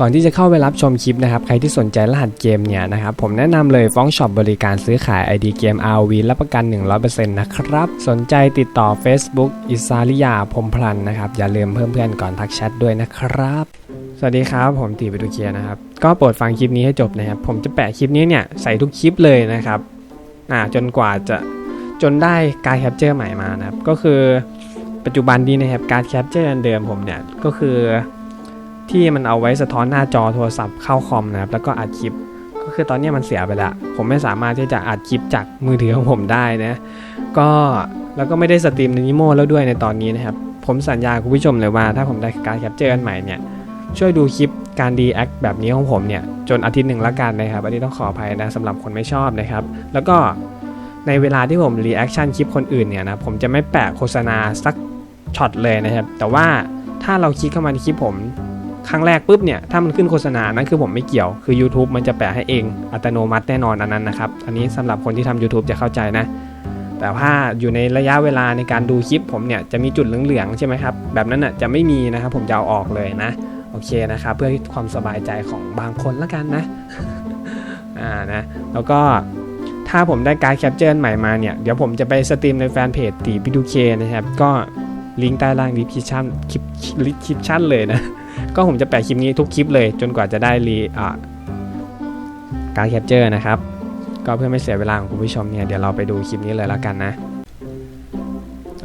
ก่อนที่จะเข้าไปรับชมคลิปนะครับ ใครที่สนใจรหัสเกมเนี่ยนะครับ ผมแนะนำเลยฟ้องช็อปบริการซื้อขาย ID เกม RV รับประกัน 100%นะครับ สนใจติดต่อ Facebook อิสาริยาพรมพลันนะครับ อย่าลืมเพิ่มเพื่อนก่อนทักแชทด้วยนะครับ สวัสดีครับ ผมตีไปดูเคียนะครับ ก็โปรดฟังคลิปนี้ให้จบนะครับ ผมจะแปะคลิปนี้เนี่ยใส่ทุกคลิปเลยนะครับอ่าจนกว่าจะจนได้การแคปเจอร์ใหม่มานะครับ ก็คือปัจจุบันนี้นะครับการแคปเจอร์อันเดิมผมเนี่ยก็คือ ที่มันเอาไว้สะท้อนหน้าจอโทรศัพท์เข้าคอมนะครับแล้วก็อัดคลิป ก็คือตอนนี้มันเสียไปล้วผมไม่สามารถที่จะอัดคลิปจากมือถือของผมได้นะก็แล้วก็ไม่ได้สตรีมในนิโมแล้วด้วยในตอนนี้นะครับ ผมสัญญาคุณผู้ชมเลยว่าถ้าผมได้การแคปเจอร์อันใหม่เนี่ยช่วยดูคลิปการดีแอคแบบนี้ของผมเนี่ยจนอาทิตย์หนึ่งละกันนะครับอันนี้ต้องขออภัยนะสำหรับคนไม่ชอบนะครับ แล้วก็ในเวลาที่ผมรีแอคชั่นคลิปคนอื่นเนี่ยนะผมจะไม่แปะโฆษณาสักช็อตเลยนะครับ แต่ว่าถ้าเราคลิกเข้ามาในคลิปผม ครั้งแรกปุ๊บเนี่ยถ้ามันขึ้นโฆษณานั่นคือผมไม่เกี่ยวคือ YouTube มันจะแปะให้เองอัตโนมัติแน่นอนอันนั้นนะครับอันนี้สำหรับคนที่ทำ YouTube จะเข้าใจนะ แต่ถ้าอยู่ในระยะเวลาในการดูคลิปผมเนี่ยจะมีจุดเหลืองๆใช่ไหมครับแบบนั้นอะจะไม่มีนะครับผมจะเอาออกเลยนะโอเคนะครับเพื่อความสบายใจของบางคนละกันนะอ่านะแล้วก็ถ้าผมได้การแคปเจอร์ใหม่มาเนี่ย เดี๋ยวผมจะไปสตรีมในแฟนเพจตีพีดูเคนะครับ ก็ลิงก์ใต้ล่างดีพิชั่นคลิปคลิปชั่นเลยนะ ก็ผมจะแปะคลิปนี้ทุกคลิปเลย จนกว่าจะได้รีการแคปเจอร์นะครับ ก็เพื่อไม่เสียเวลาของคุณผู้ชมเนี่ย เดี๋ยวเราไปดูคลิปนี้เลยแล้วกันนะ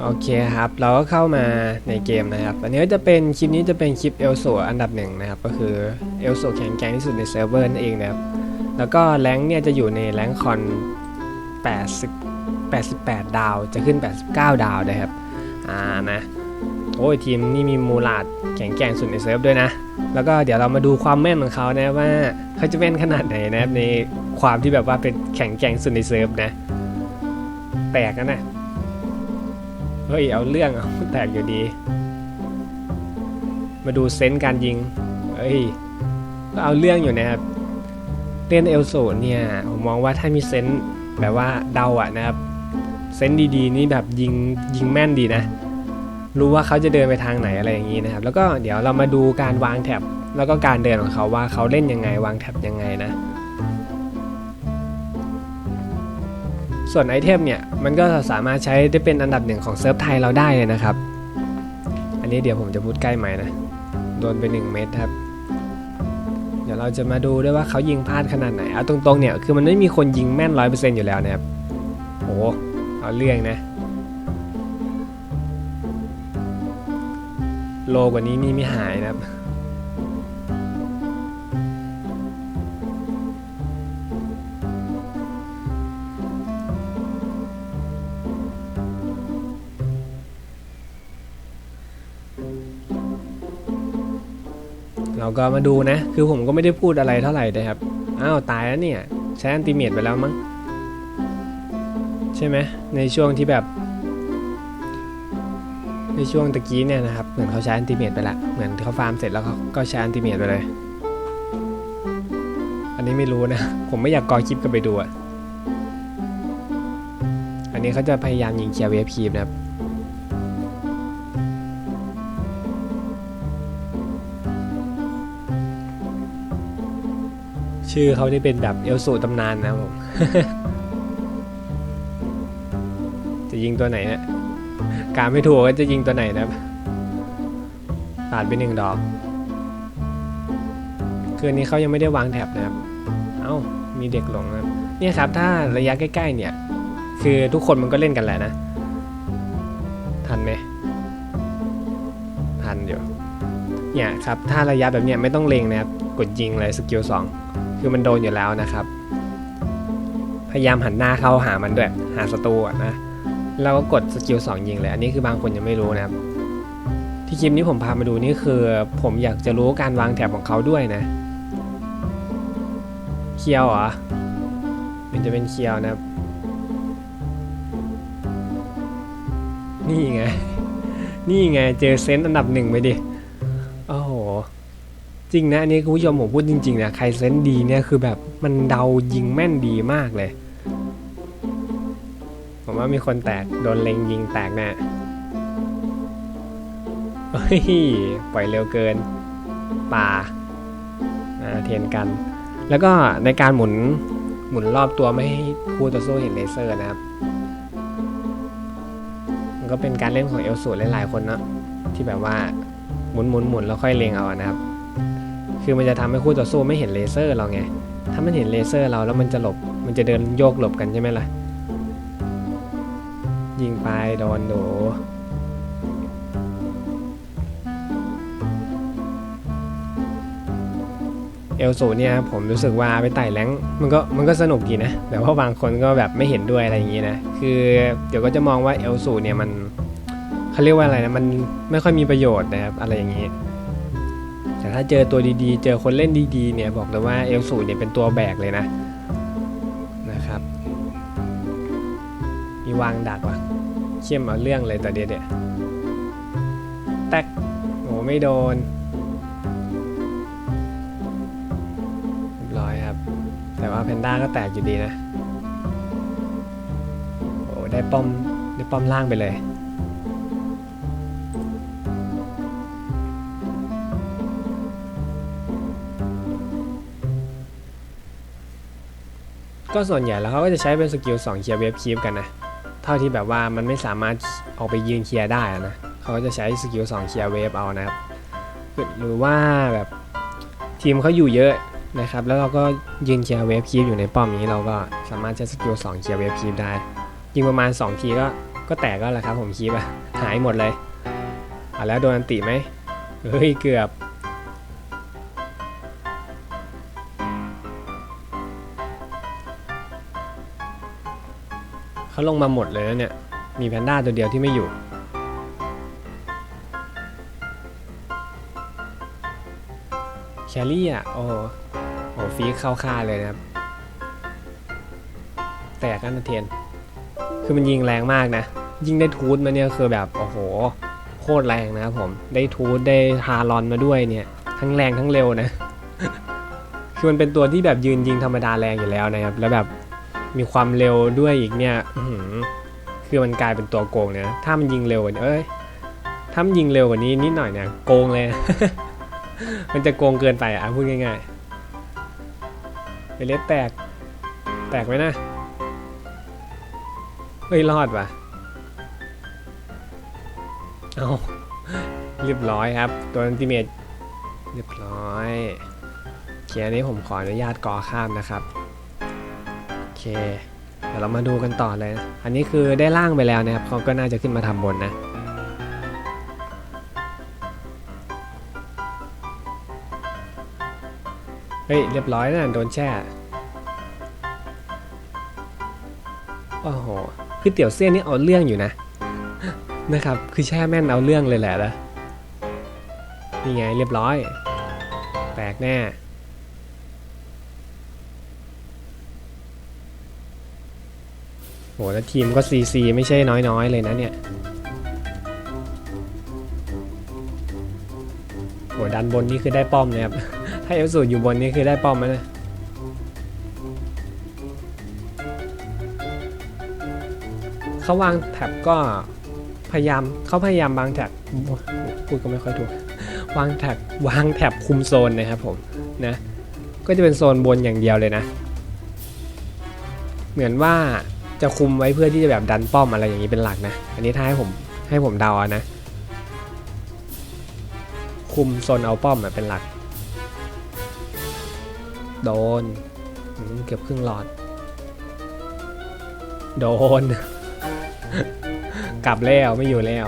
โอเคครับ เราก็เข้ามาในเกมนะครับ อันนี้จะเป็นคลิปนี้จะเป็นคลิปเอลโซอันดับหนึ่งนะครับ ก็คือเอลโซแข็งแกร่งที่สุดในเซิร์ฟเวอร์นั่นเองนะครับ แล้วก็แรงเนี่ยจะอยู่ในแรงค์คอน80 88 ดาว จะขึ้น 89 ดาวนะครับ อ่านะ โอ้ยทีมนี่มีมูลาดแข็งแกร่งสุดในเซิร์ฟด้วยนะ แล้วก็เดี๋ยวเรามาดูความแม่นของเขานะว่าเขาจะแม่นขนาดไหนนะครับในความที่แบบว่าเป็นแข็งแกร่งสุดในเซิร์ฟนะ แตกนะนะเฮ้ยเอาเรื่องเอาแตกอยู่ดี มาดูเซนส์การยิงเฮ้ยก็เอาเรื่องอยู่นะครับเล่นเอลโซเนี่ยผมมองว่าถ้ามีเซนส์แบบว่าเดาอะนะครับเซนส์ดีๆนี่แบบยิงยิงแม่นดีนะ รู้ว่าเขาจะเดินไปทางไหนอะไรอย่างนี้นะครับ แล้วก็เดี๋ยวเรามาดูการวางแท็บแล้วก็การเดินของเขาว่าเขาเล่นยังไงวางแท็บยังไงนะ ส่วนไอเทมเนี่ยมันก็สามารถใช้ได้เป็นอันดับหนึ่งของเซิร์ฟไทยเราได้เลยนะครับ อันนี้เดี๋ยวผมจะพูดใกล้ไหมค์นะ โดนไป 1 เมตรครับ เดี๋ยวเราจะมาดูด้วยว่าเขายิงพลาดขนาดไหน เอาตรงๆเนี่ยคือมันไม่มีคนยิงแม่นร้อยเปอร์เซ็นต์อยู่แล้วนะครับ โอ้เอาเรื่องนะ โลกว่านี้มีไม่หายนะครับเราก็มาดูนะ คือผมก็ไม่ได้พูดอะไรเท่าไหร่นะครับ อ้าวตายแล้วเนี่ย ใช้อันติเมตไปแล้วมั้ง ใช่ไหม ในช่วงที่แบบ ในช่วงตะกี้เนี่ยนะครับ เหมือนเขาใช้อันติเมตไปละเหมือนเขาฟาร์มเสร็จแล้วเขาก็ใช้อันติเมตไปเลย อันนี้ไม่รู้นะ ผมไม่อยากกอคลิปกันไปดูอะอันนี้เขาจะพยายามยิงเคลียร์เวฟคีมนะครับชื่อเขาที่เป็นแบบเอลสูตำนานนะผม จะยิงตัวไหนเนะ การไม่ถูกก็จะยิงตัวไหนนะตัดไปหนึ่งดอก คืนนี้เขายังไม่ได้วางแท็บนะครับ เอ้า มีเด็กหลงนะเนี่ยครับ ถ้าระยะใกล้ๆเนี่ย คือทุกคนมันก็เล่นกันแหละนะ ทันไหมทันอยู่เนี่ยครับ ถ้าระยะแบบเนี้ยไม่ต้องเลงนะครับ กดยิงเลยสกิลสองคือมันโดนอยู่แล้วนะครับ พยายามหันหน้าเข้าหามันด้วย หาศัตรูนะ แล้วก็กดสกิลสองยิงเลย อันนี้คือบางคนยังไม่รู้นะครับ ที่คลิปนี้ผมพามาดูนี่คือ ผมอยากจะรู้การวางแถบของเขาด้วยนะเคียวเหรอมันจะเป็นเคียวนะครับ นี่ไง นี่ไงเจอเซนต์อันดับหนึ่งไปดิโอ้โหจริงนะอันนี้คุณผู้ชมผมพูดจริงๆนะใครเซนส์ดีเนี่ยคือแบบมันเดายิงแม่นดีมากเลย ผมว่ามีคนแตก โดนเล็งยิงแตกแน่เฮ้ย ปล่อยเร็วเกิน ป่าเทรนกัน แล้วก็ในการหมุนหมุนรอบตัวไม่ให้คู่ต่อสู้เห็นเลเซอร์นะครับ มันก็เป็นการเล่นของเอลสูหลายๆคนเนาะที่แบบว่าหมุนหมุนหมุนแล้วค่อยเลงเอานะครับ คือมันจะทำให้คู่ต่อสู้ไม่เห็นเลเซอร์เราไง ถ้ามันเห็นเลเซอร์เราแล้วมันจะหลบ มันจะเดินโยกหลบกันใช่ไหมล่ะ ยิงไปโดนโดเอลสูเนี่ยผมรู้สึกว่าไปไต่แรงมันก็มันก็สนุกดีนะแต่ว่าบางคนก็แบบไม่เห็นด้วยอะไรอย่างนี้นะคือเดี๋ยวก็จะมองว่าเอลสูเนี่ยมันเขาเรียกว่าอะไรนะมันไม่ค่อยมีประโยชน์นะครับอะไรอย่างนี้แต่ถ้าเจอตัวดีๆ เจอคนเล่นดีๆเนี่ยบอกเลยว่าเอลสูเนี่ยเป็นตัวแบกเลยนะนะครับมีวางดักว่ะ เข้มเอาเรื่องเลยแต่เดียวเดียแตกโอ้ไม่โดนเรียบร้อยครับ แต่ว่าแพนด้าก็แตกอยู่ดีนะ โอ้ได้ป้อม ได้ป้อมล่างไปเลยก็ส่วนใหญ่แล้วเขาก็จะใช้เป็นสกิล2เคียร์เวฟคีปกันนะ เท่าที่แบบว่ามันไม่สามารถออกไปยืนเคลียร์ได้นะเขาก็จะใช้สกิล2เคลียร์เวฟเอานะครับหรือว่าแบบทีมเขาอยู่เยอะนะครับ แล้วเราก็ยืนเคลียร์เวฟคีปอยู่ในป้อมนี้เราก็สามารถใช้สกิล2เคลียร์เวฟคีปได้ ยิงประมาณ 2 ทีก็ก็แตกก็แหละครับผมคีปอะหายหมดเลยอะแล้วโดนอันติไหมเฮ้ยเกือบ เขาลงมาหมดเลยนะเนี่ย มีแพนด้าตัวเดียวที่ไม่อยู่ แคลรี่อะ โอ้โหฟีเข้าค่าเลยนะครับ แตกกันนะเทน คือมันยิงแรงมากนะ ยิงได้ทูตมาเนี่ยคือแบบ โอ้โห โคตรแรงนะครับผม ได้ทูตได้ฮารอนมาด้วยเนี่ย ทั้งแรงทั้งเร็วนะ คือมันเป็นตัวที่แบบยืนยิงธรรมดาแรงอยู่แล้วนะครับ แล้วแบบ มีความเร็วด้วยอีกเนี่ยคือมันกลายเป็นตัวโกงเนี่ยถ้ามันยิงเร็วกว่านี้เอ้ยถ้ามันยิงเร็วกว่านี้นิดหน่อยเนี่ยโกงเลย มันจะโกงเกินไปอะพูดง่ายๆไปเล็ดแตก แตกไหมนะเฮ้ยรอดว่ะเอาเรียบร้อยครับ ตัวอันติเมตเรียบร้อยเขียนนี้ผมขออนุญาตกอข้ามนะครับ เคเดี๋ยวเรามาดูกันต่อเลยนะอันนี้คือได้ล่างไปแล้วนะครับเขาก็น่าจะขึ้นมาทำบนนะเฮ้ยเรียบร้อยนะโดนแช่โอ้โหคือเตี๋ยวเส้นนี่เอาเรื่องอยู่นะนะครับ คือแช่แม่นเอาเรื่องเลยแหละนะนี่ไงเรียบร้อย แตกแน่ โหแล้วทีมก็ซีซีไม่ใช่น้อยๆ เลยนะเนี่ยโหดันบนนี่คือได้ป้อมเลยครับ ถ้าเอฟสูอยู่บนนี่คือได้ป้อมแล้วนะเขาวางแท็บก็พยายามเขาพยายามวางแท็บพูดก็ไม่ค่อยถูก วางแท็บวางแท็บคุมโซนนะครับผมนะก็จะเป็นโซนบนอย่างเดียวเลยนะ เหมือนว่า จะคุมไว้เพื่อที่จะแบบดันป้อมอะไรอย่างนี้เป็นหลักนะ อันนี้ถ้าให้ผมให้ผมเดาอนะ คุมโซนเอาป้อมเป็นหลัก โดนเกือบครึ่งหลอด โดน กลับแล้วไม่อยู่แล้ว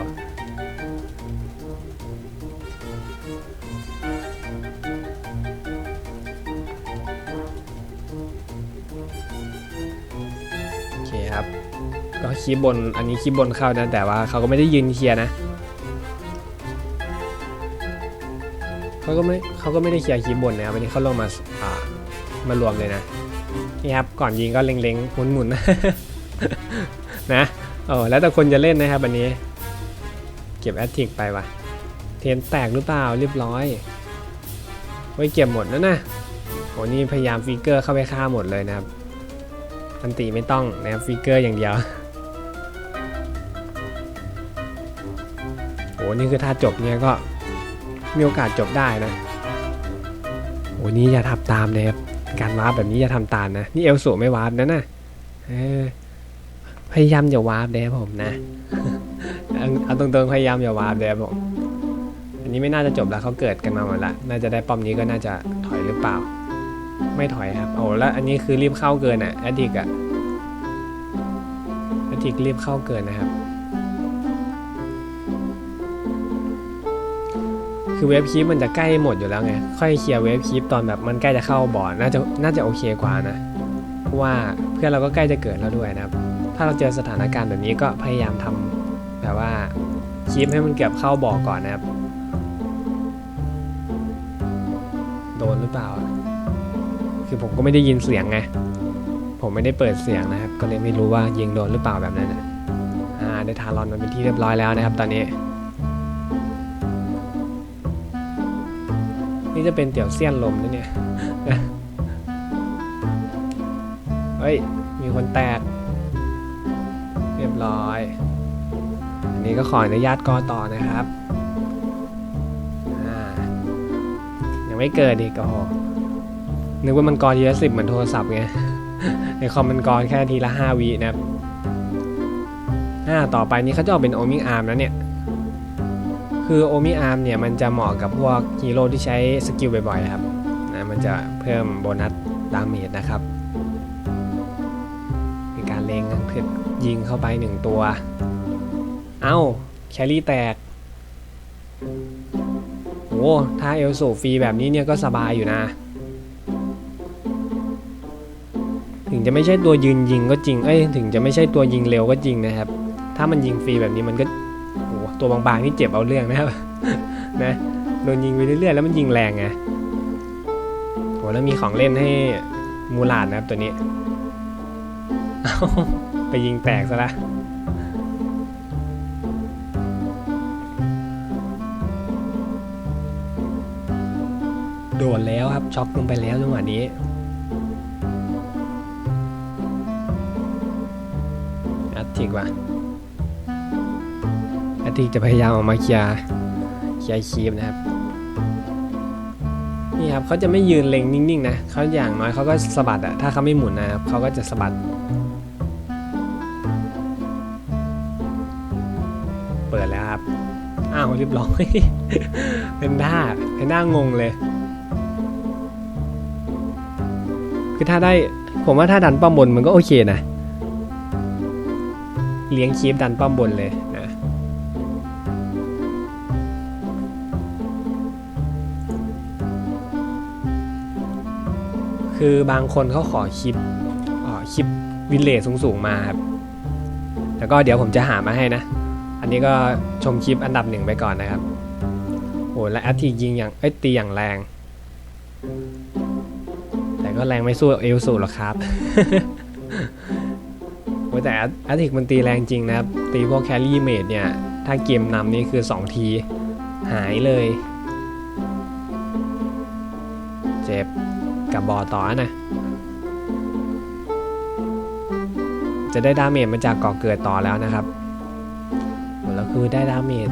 ก็คีบบน อันนี้คีบบนเข้านะแต่ว่าเขาก็ไม่ได้ยืนเคลียร์นะเขาก็ไม่เขาก็ไม่ได้เคลียร์คีบบนนะครับวันนี้เขาลงมาอ่ามารวมเลยนะนี่ครับก่อนยิงก็เล็งๆหมุนๆนะเออแล้วแต่คนจะเล่นนะครับวันนี้ เก็บแอตทิกไปว่ะเทนแตกหรือเปล่าเรียบร้อยไว้เก็บหมดแล้วนะโอ้นี่พยายามฟิกเกอร์เข้าไปฆ่าหมดเลยนะครับอันตีไม่ต้องนะครับฟิกเกอร์อย่างเดียว นี่คือถ้าจบเนี่ยก็มีโอกาสจบได้นะโอ้นี่อย่าทำตามเลยครับการวาร์ปแบบนี้อย่าทำตามนะ นี่เอลสูไม่วาร์ปนะน่ะพยายามอย่าวาร์ปเลยผมนะเอาตรงๆพยายามอย่าวาร์ปเลยผมอันนี้ไม่น่าจะจบแล้วเขาเกิดกันมาหมดละน่าจะได้ป้อมนี้ก็น่าจะถอยหรือเปล่า ไม่ถอยครับโอ้แล้วอันนี้คือรีบเข้าเกินอะแอดดิกอะแอดดิกรีบเข้าเกินนะครับ คือเวฟคีปมันจะใกล้หมดอยู่แล้วไง ค่อยเคลียร์เวฟคีปตอนแบบมันใกล้จะเข้าบอร์ดน่าจะน่าจะโอเคกว่านะเพราะว่าเพื่อนเราก็ใกล้จะเกิดแล้วด้วยนะครับ ถ้าเราเจอสถานการณ์แบบนี้ก็พยายามทำแบบว่าคีปให้มันเกือบเข้าบ่อก่อนนะครับ โดนหรือเปล่า คือผมก็ไม่ได้ยินเสียงไง ผมไม่ได้เปิดเสียงนะครับ ก็เลยไม่รู้ว่ายิงโดนหรือเปล่าแบบนั้นนะอ่าได้ทารอนมันเป็นที่เรียบร้อยแล้วนะครับ ตอนนี้ นี่จะเป็นเตี่ยวเซียนลมนะเนี่ยเฮ้ย มีคนแตก เรียบร้อย อันนี้ก็ขออนุญาตกอต่อนะครับอ่ายังไม่เกิดอีกโอ้โหนึกว่ามันกรเยอะสิบเหมือนโทรศัพท์ไง ในคอมมันกรแค่ทีละห้าวินะครับอ่าต่อไปนี้เขาจะออกเป็นโอมิงอาร์มแล้วเนี่ย คือโอมิอาร์มเนี่ยมันจะเหมาะกับพวกฮีโร่ที่ใช้สกิลบ่อยๆครับนะมันจะเพิ่มโบนัสดาเมจนะครับมีการเล็งคือยิงเข้าไปหนึ่งตัว เอ้าแครี่แตกโอ้ถ้าเอลสูฟรีแบบนี้เนี่ยก็สบายอยู่นะ ถึงจะไม่ใช่ตัวยืนยิงก็จริง เอ้ย ถึงจะไม่ใช่ตัวยิงเร็วก็จริงนะครับ ถ้ามันยิงฟรีแบบนี้มันก็ ตัวบางๆนี่เจ็บเอาเรื่องนะครับนะโดนยิงไปเรื่อยๆแล้วมันยิงแรงไงโหแล้วมีของเล่นให้มูลาดนะครับตัวนี้ไปยิงแตกซะละโดนแล้วครับช็อกลงไปแล้วจังหวะนี้แอตติกว่ะ แอตติกจะพยายามออกมาเคลียร์เคลียร์คีมนะครับนี่ครับเขาจะไม่ยืนเล็งนิ่งๆนะเขาอย่างน้อยเขาก็สะบัดอะถ้าเขาไม่หมุนนะครับเขาก็จะสะบัด เปิดแล้วครับอ้าวเรียบร้อยเป็นด้าเป็นด้างงเลยคือถ้าได้ผมว่าถ้าดันป้อมบนมันก็โอเคนะ เลี้ยงคีฟดันป้อมบนเลย คือบางคนเขาขอคลิปอ๋อคลิปวินเลสสูงๆมาครับแล้วก็เดี๋ยวผมจะหามาให้นะ อันนี้ก็ชมคลิปอันดับหนึ่งไปก่อนนะครับโอ้และแอตทียิงอย่างเอ้ตีอย่างแรง แต่ก็แรงไม่สู้เอลสูหรอกครับโอ้แต่แอตติกมันตีแรงจริงนะครับ ตีพวกแคลรี่เมดเนี่ย ถ้าเกมนำนี่คือ 2 ที หายเลย เจ็บ กับบอต่อนะ จะได้ดาเมจมาจากก่อเกิดต่อแล้วนะครับแล้วคือได้ดาเมจ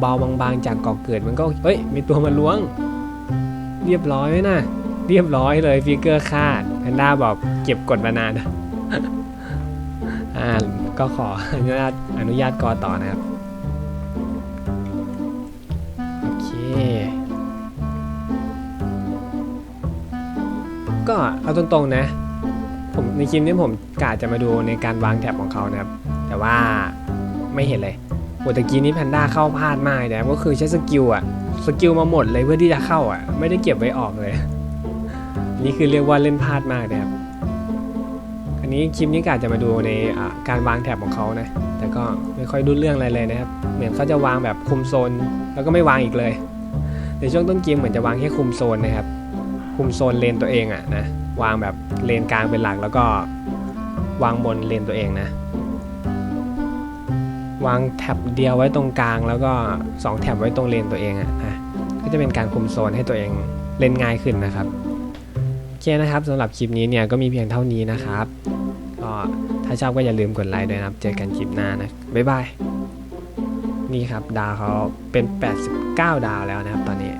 เบาๆบางๆ จากก่อเกิดมันก็เฮ้ยมีตัวมาล้วง เรียบร้อยไหมนะเรียบร้อยเลยฟิกเกอร์ค่าแพนด้าบอกเก็บกดมานานอ่าก็ขออนุญาตอนุญาตกอต่อนะครับ ก็เอาตรงๆนะ ผมในคลิปนี้ผมกะจะมาดูในการวางแท็บของเขานะครับ แต่ว่าไม่เห็นเลยโอตะกี้นี้แพนด้าเข้าพลาดมากนะครับก็คือใช้สกิลอะสกิลมาหมดเลยเพื่อที่จะเข้าอะไม่ได้เก็บไว้ออกเลย นี่คือเรียกว่าเล่นพลาดมากนะครับอันนี้คลิปนี้กะจะมาดูในการวางแท็บของเขานะ แต่ก็ไม่ค่อยรู้เรื่องอะไรเลยนะครับ เหมือนเขาจะวางแบบคุมโซน แล้วก็ไม่วางอีกเลย ในช่วงต้นเกมเหมือนจะวางแค่คุมโซนนะครับ คุมโซนเลนตัวเองอะนะวางแบบเลนกลางเป็นหลักแล้วก็วางบนเลนตัวเองนะ วางแท็บเดียวไว้ตรงกลางแล้วก็ 2 แท็บไว้ตรงเลนตัวเองอะอะก็จะเป็นการคุมโซนให้ตัวเองเล่นง่ายขึ้นนะครับโอเคนะครับสำหรับคลิปนี้เนี่ยก็มีเพียงเท่านี้นะครับก็ถ้าชอบก็อย่าลืมกดไลค์ด้วยนะครับ เจอกันคลิปหน้านะบ๊ายบายนี่ครับดาวเขาเป็น 89 ดาวแล้วนะครับตอนนี้